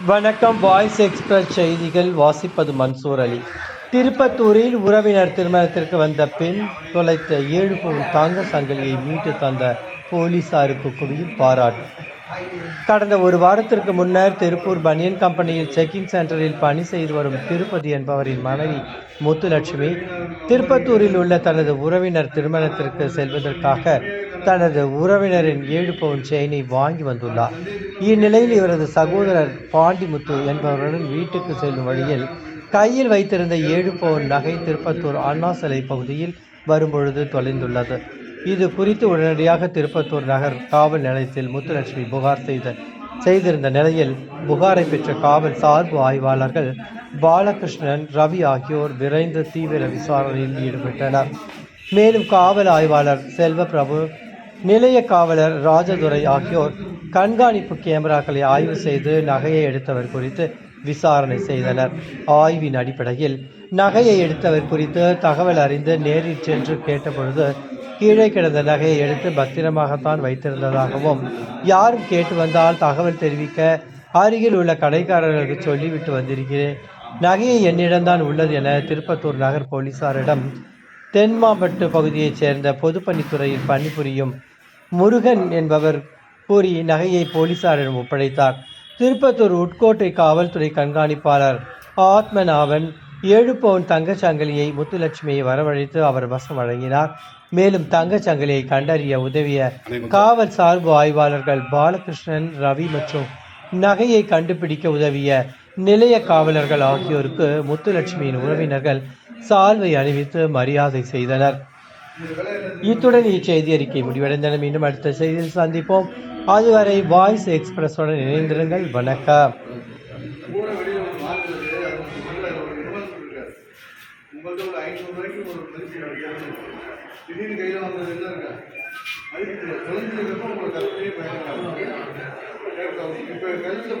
வணக்கம் voice express செய்திகள். வாசிப்பது மன்சூர் அலி. திருப்பத்தூரில் உறவினர் திருமணத்திற்கு வந்த பெண் தொலைத்த ஏழு பவுன் தாங்க சங்கிலியை மீட்டு தந்த போலீசாருக்கு குவியும் பாராட்டு. கடந்த ஒரு வாரத்திற்கு முன்னர் திருப்பூர் பனியன் கம்பெனியில் செக்கிங் சென்டரில் பணி செய்து வரும் திருப்பதி என்பவரின் மனைவி முத்துலட்சுமி திருப்பத்தூரில் உள்ள தனது உறவினர் திருமணத்திற்கு செல்வதற்காக தனது உறவினரின் ஏழு பவுன் செயினை வாங்கி வந்துள்ளார். இந்நிலையில் இவரது சகோதரர் பாண்டிமுத்து என்பவருடன் வீட்டுக்கு செல்லும் வழியில் கையில் வைத்திருந்த ஏழு பவுன் நகை திருப்பத்தூர் அண்ணா சிலை பகுதியில் வரும்பொழுது தொலைந்துள்ளது. இது குறித்து உடனடியாக திருப்பத்தூர் நகர் காவல் நிலையத்தில் முத்துலட்சுமி புகார் செய்த செய்திருந்த நிலையில் புகாரை பெற்ற காவல் சார்பு ஆய்வாளர்கள் பாலகிருஷ்ணன் ரவி ஆகியோர் விரைந்து தீவிர விசாரணையில் ஈடுபட்டனர். மேலும் காவல் ஆய்வாளர் செல்வ பிரபு நிலைய காவலர் ராஜதுரை ஆகியோர் கண்காணிப்பு கேமராக்களை ஆய்வு செய்து நகையை எடுத்தவர் குறித்து விசாரணை செய்தனர். ஆய்வின் அடிப்படையில் நகையை எடுத்தவர் குறித்து தகவல் அறிந்து நேரில் சென்று கேட்டபொழுது கீழே கிடந்த நகையை எடுத்து பத்திரமாகத்தான் வைத்திருந்ததாகவும் யாரும் கேட்டு வந்தால் தகவல் தெரிவிக்க அருகில் உள்ள கடைக்காரர்களுக்கு சொல்லிவிட்டு வந்திருக்கிறேன். நகையை என்னிடம்தான் உள்ளது என திருப்பத்தூர் நகர் போலீசாரிடம் தென்மாம்பட்டு பகுதியைச் சேர்ந்த பொதுப்பணித்துறையில் பணிபுரியும் முருகன் என்பவர் கூறி நகையை போலீசாரிடம் ஒப்படைத்தார். திருப்பத்தூர் உட்கோட்டை காவல்துறை கண்காணிப்பாளர் ஆத்மநாபன் ஏழு பவுன் தங்கச் சங்கிலியை முத்துலட்சுமியை வரவழைத்து அவர் வசம் வழங்கினார். மேலும் தங்கச் சங்கிலியை கண்டறிய உதவிய காவல் சார்பு ஆய்வாளர்கள் பாலகிருஷ்ணன் ரவி மற்றும் நகையை கண்டுபிடிக்க உதவிய நிலைய காவலர்கள் ஆகியோருக்கு முத்துலட்சுமியின் உறவினர்கள் சால்வை அணிவித்து மரியாதை செய்தனர். இத்துடன் இச்செய்தி அறிக்கை முடிவடைந்தன. மீண்டும் அடுத்த செய்தியில் சந்திப்போம். அதுவரை வாய்ஸ் எக்ஸ்பிரஸுடன் இணைந்திருங்கள். வணக்கம். ஒரு ஐநூறு ரூபாய்க்கு ஒரு மதிப்பு திடீர்னு கையில் வந்தது என்ன இருக்கா அதுக்கு உங்களுக்கு கற்பனையே பயன்படாது இப்போ கழுத்தில்